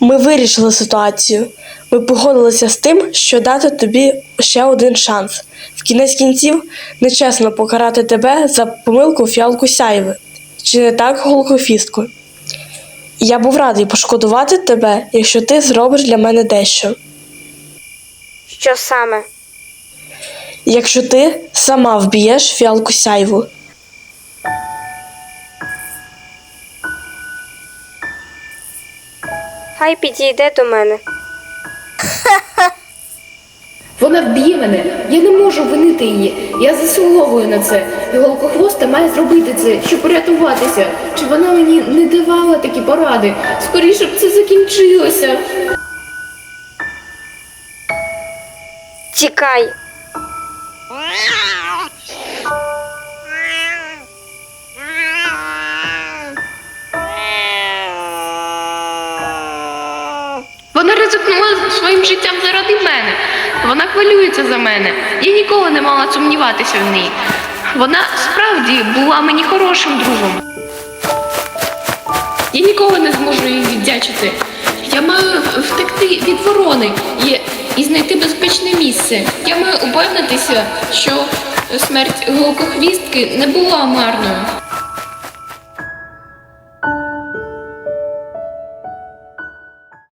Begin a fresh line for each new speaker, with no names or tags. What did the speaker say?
Ми вирішили ситуацію. Ми погодилися з тим, що дати тобі ще один шанс. В кінець кінців нечесно покарати тебе за помилку фіалку сяйви. Чи не так, голкофістко? Я був радий пошкодувати тебе, якщо ти зробиш для мене дещо.
Що саме?
Якщо ти сама вб'єш фіалку сяйву.
Хай підійде до мене.
Вона вб'є мене. Я не можу винити її. Я заслуговую на це. І голкохвоста має зробити це, щоб порятуватися. Чи вона мені не давала такі поради? Скоріше б це закінчилося.
Тікай.
Ризикнула своїм життям заради мене. Вона хвилюється за мене. Я ніколи не мала сумніватися в ній. Вона справді була мені хорошим другом. Я ніколи не зможу їй віддячити. Я маю втекти від ворони і, і знайти безпечне місце. Я маю упевнитися, що смерть голкохвістки не була марною.